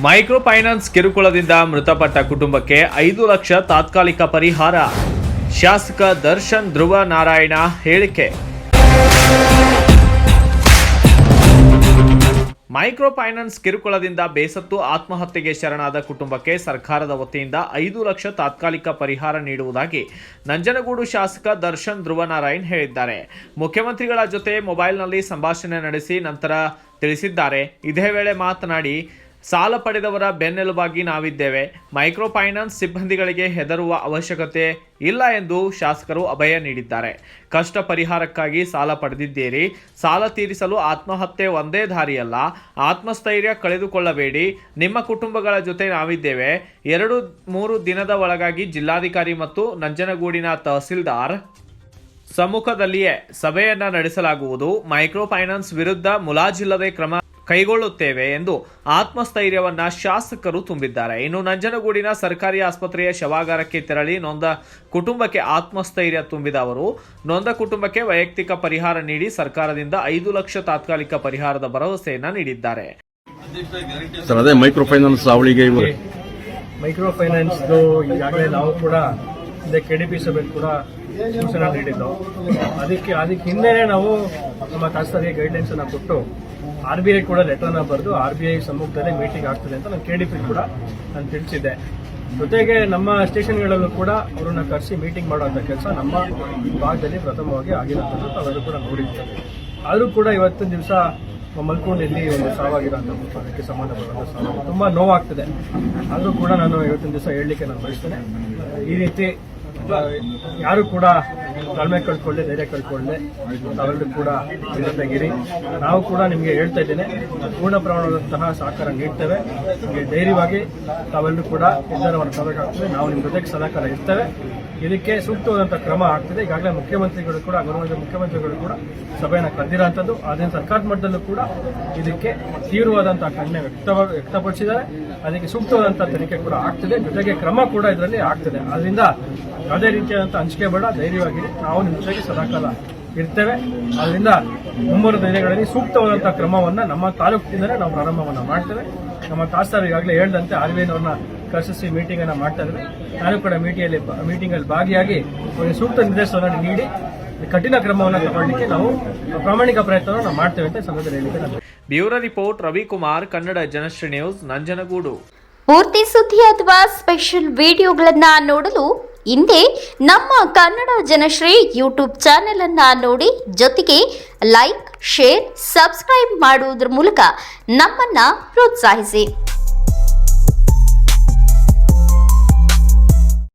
Micro finance ಕಿರುಕುಳದಿಂದ ಮೃತಪಟ್ಟ ಕುಟುಂಬಕ್ಕೆ ಐದು ಲಕ್ಷ ತಾತ್ಕಾಲಿಕ ಪರಿಹಾರ. ಶಾಸಕ ದರ್ಶನ್ ಧ್ರುವ ನಾರಾಯಣ ಹೇಳಿಕೆ. ಮೈಕ್ರೋ ಫೈನಾನ್ಸ್ ಕಿರುಕುಳದಿಂದ ಬೇಸತ್ತು ಆತ್ಮಹತ್ಯೆಗೆ ಶರಣಾದ ಕುಟುಂಬಕ್ಕೆ ಸರ್ಕಾರದ ವತಿಯಿಂದ ಐದು ಲಕ್ಷ ತಾತ್ಕಾಲಿಕ ಪರಿಹಾರ ನೀಡುವುದಾಗಿ ನಂಜನಗೂಡು ಶಾಸಕ ದರ್ಶನ್ ಧ್ರುವನಾರಾಯಣ್ ಹೇಳಿದ್ದಾರೆ. ಮುಖ್ಯಮಂತ್ರಿಗಳ ಜೊತೆ ಮೊಬೈಲ್ನಲ್ಲಿ ಸಂಭಾಷಣೆ ನಡೆಸಿ ನಂತರ ತಿಳಿಸಿದ್ದಾರೆ. ಇದೇ ವೇಳೆ ಮಾತನಾಡಿ ಸಾಲ ಪಡೆದವರ ಬೆನ್ನೆಲುಬಾಗಿ ನಾವಿದ್ದೇವೆ. ಮೈಕ್ರೋ ಫೈನಾನ್ಸ್ ಸಿಬ್ಬಂದಿಗಳಿಗೆ ಹೆದರುವ ಅವಶ್ಯಕತೆ ಇಲ್ಲ ಎಂದು ಶಾಸಕರು ಅಭಯ ನೀಡಿದ್ದಾರೆ. ಕಷ್ಟ ಪರಿಹಾರಕ್ಕಾಗಿ ಸಾಲ ಪಡೆದಿದ್ದೀರಿ. ಸಾಲ ತೀರಿಸಲು ಆತ್ಮಹತ್ಯೆ ಒಂದೇ ದಾರಿಯಲ್ಲ. ಆತ್ಮಸ್ಥೈರ್ಯ ಕಳೆದುಕೊಳ್ಳಬೇಡಿ. ನಿಮ್ಮ ಕುಟುಂಬಗಳ ಜೊತೆ ನಾವಿದ್ದೇವೆ. ಎರಡು ಮೂರು ದಿನದ ಒಳಗಾಗಿ ಜಿಲ್ಲಾಧಿಕಾರಿ ಮತ್ತು ನಂಜನಗೂಡಿನ ತಹಸೀಲ್ದಾರ್ ಸಮ್ಮುಖದಲ್ಲಿಯೇ ಸಭೆಯನ್ನ ನಡೆಸಲಾಗುವುದು. ಮೈಕ್ರೋ ಫೈನಾನ್ಸ್ ವಿರುದ್ಧ ಮುಲಾಜಿಲ್ಲದೆ ಕ್ರಮ ಕೈಗೊಳ್ಳುತ್ತೇವೆ ಎಂದು ಆತ್ಮಸ್ಥೈರ್ಯವನ್ನ ಶಾಸಕರು ತುಂಬಿದ್ದಾರೆ. ಇನ್ನು ನಂಜನಗೂಡಿನ ಸರ್ಕಾರಿ ಆಸ್ಪತ್ರೆಯ ಶವಾಗಾರಕ್ಕೆ ತೆರಳಿ ನೊಂದ ಕುಟುಂಬಕ್ಕೆ ಆತ್ಮಸ್ಥೈರ್ಯ ತುಂಬಿದ ಅವರು ನೊಂದ ಕುಟುಂಬಕ್ಕೆ ವೈಯಕ್ತಿಕ ಪರಿಹಾರ ನೀಡಿ ಸರ್ಕಾರದಿಂದ ಐದು ಲಕ್ಷ ತಾತ್ಕಾಲಿಕ ಪರಿಹಾರದ ಭರವಸೆಯನ್ನ ನೀಡಿದ್ದಾರೆ. ಮೈಕ್ರೋ ಫೈನಾನ್ಸ್ ಈಗಾಗಲೇ ನಾವು ಕೂಡ ಹಿಂದೆ ಕೆ ಡಿ ಪಿ ಸಭೆ ಕೂಡ ಸೂಚನೆ ನೀಡಿದ್ದು. ಅದಕ್ಕೆ ಅದಕ್ಕೆ ಹಿಂದೆನೇ ನಾವು ನಮ್ಮ ಖಾಸಗಿ ಗೈಡ್ಲೈನ್ಸ್ ಅನ್ನ ಕೊಟ್ಟು ಆರ್ ಬಿ ಐ ಕೂಡ ಲೆಟರ್ನ ಬರೆದು ಆರ್ ಬಿ ಐ ಸಮ್ಮುಖದಲ್ಲೇ ಮೀಟಿಂಗ್ ಆಗ್ತದೆ ಅಂತ ನಾನು ಕೆ ಡಿ ಪಿ ಕೂಡ ನಾನು ತಿಳಿಸಿದ್ದೆ. ಜೊತೆಗೆ ನಮ್ಮ ಸ್ಟೇಷನ್ಗಳಲ್ಲೂ ಕೂಡ ಅವರನ್ನ ಕರೆಸಿ ಮೀಟಿಂಗ್ ಮಾಡುವಂಥ ಕೆಲಸ ನಮ್ಮ ಭಾಗದಲ್ಲಿ ಪ್ರಥಮವಾಗಿ ಆಗಿರೋಂಥದ್ದು ತಾವೆಲ್ಲರೂ ಕೂಡ ನೋಡಿರ್ತೇವೆ ಆದರೂ ಕೂಡ ಇವತ್ತಿನ ದಿವಸ ಮಲ್ಕೊಂಡಿಲ್ಲಿ ಒಂದು ಸಾವಾಗಿರೋಂಥ ಅದಕ್ಕೆ ಸಂಬಂಧಪಟ್ಟಂಥ ಸಾವು ತುಂಬ ನೋವಾಗ್ತದೆ. ಆದರೂ ಕೂಡ ನಾನು ಇವತ್ತಿನ ದಿವಸ ಹೇಳಲಿಕ್ಕೆ ನಾನು ಬಯಸ್ತೇನೆ. ಈ ರೀತಿ ಯಾರು ಕೂಡ ತಾಳ್ಮೆ ಕಳ್ಕೊಳ್ಳಿ, ಧೈರ್ಯ ಕಳ್ಕೊಳ್ಳಿ. ತಾವೆಲ್ಲರೂ ಕೂಡ ಜೊತೆಗಿರಿ ನಾವು ಕೂಡ ನಿಮಗೆ ಹೇಳ್ತಾ ಇದ್ದೇನೆ, ಪೂರ್ಣ ಪ್ರಮಾಣದಂತಹ ಸಹಕಾರ ನೀಡ್ತೇವೆ. ನಿಮಗೆ ಧೈರ್ಯವಾಗಿ ತಾವೆಲ್ಲರೂ ಕೂಡ ನಿರ್ಧಾರವನ್ನು ತಗೋಬೇಕಾಗ್ತದೆ. ನಾವು ನಿಮ್ಮ ಜೊತೆಗೆ ಸಹಕಾರ ಇರ್ತೇವೆ. ಇದಕ್ಕೆ ಸೂಕ್ತವಾದಂಥ ಕ್ರಮ ಆಗ್ತದೆ. ಈಗಾಗಲೇ ಮುಖ್ಯಮಂತ್ರಿಗಳು ಕೂಡ ಗೌರವದ ಮುಖ್ಯಮಂತ್ರಿಗಳು ಕೂಡ ಸಭೆಯನ್ನು ಕರೆದಿರೋಂಥದ್ದು. ಆದ್ದರಿಂದ ಸರ್ಕಾರದ ಮಟ್ಟದಲ್ಲೂ ಕೂಡ ಇದಕ್ಕೆ ತೀವ್ರವಾದಂತಹ ಕಣ್ಣೆ ವ್ಯಕ್ತ ವ್ಯಕ್ತಪಡಿಸಿದ್ದಾರೆ. ಅದಕ್ಕೆ ಸೂಕ್ತವಾದಂತ ತನಿಖೆ ಕೂಡ ಆಗ್ತದೆ. ಜೊತೆಗೆ ಕ್ರಮ ಕೂಡ ಇದರಲ್ಲಿ ಆಗ್ತದೆ. ಅದರಿಂದ ಯಾವುದೇ ರೀತಿಯಾದಂತಹ ಹಂಚಿಕೆ ಬೇಡ ಧೈರ್ಯವಾಗಿ ನಾವು ನಿಮ್ಮ ಜೊತೆಗೆ ಸದಾಕಾಲ ಇರ್ತೇವೆ. ಅದರಿಂದ ಮುಂಬರುವ ದಿನಗಳಲ್ಲಿ ಸೂಕ್ತವಾದಂತಹ ಕ್ರಮವನ್ನ ನಮ್ಮ ತಾಲೂಕಿನಿಂದಲೇ ನಾವು ಪ್ರಾರಂಭವನ್ನ ಮಾಡ್ತೇವೆ. ನಮ್ಮ ತಾಸ್ತಾರು ಈಗಾಗಲೇ ಹೇಳಿದಂತೆ ಆರ್ ಬಿ ಐನವ್ರನ್ನ ಮೀಟಿಂಗ್ ಅನ್ನ ಮಾಡ್ತಾ ಇದ್ದಾರೆ. ನಾನು ಕೂಡ ಮೀಟಿಂಗಲ್ಲಿ ಮೀಟಿಂಗ್ ಅಲ್ಲಿ ಭಾಗಿಯಾಗಿ ಅವರಿಗೆ ಸೂಕ್ತ ನಿರ್ದೇಶನವನ್ನು ನೀಡಿ ಕಠಿಣ ಕ್ರಮವನ್ನು ತಗೊಳ್ಳಿಕ್ಕೆ ನಾವು ಪ್ರಾಮಾಣಿಕ ಪ್ರಯತ್ನವನ್ನು ನಾವು ಮಾಡ್ತೇವೆ ಅಂತ ಸಂದರ್ಭದಲ್ಲಿ ಹೇಳಿಕ್ಕೆ bureau report Ravikumar Kannada Janasri news Nanjangud. ಪೂರ್ತಿ ಸುದ್ದಿ ಅಥವಾ ಸ್ಪೆಷಲ್ ವಿಡಿಯೋಗಳನ್ನ ನೋಡಲು ಹಿಂದೆ ನಮ್ಮ ಕನ್ನಡ ಜನಶ್ರೀ ಯೂಟ್ಯೂಬ್ ಚಾನೆಲ್ ಅನ್ನ ನೋಡಿ ಜೊತೆಗೆ ಲೈಕ್ ಶೇರ್ ಸಬ್ಸ್ಕ್ರೈಬ್ ಮಾಡುವುದರ ಮೂಲಕ ನಮ್ಮನ್ನ ಪ್ರೋತ್ಸಾಹಿಸಿ.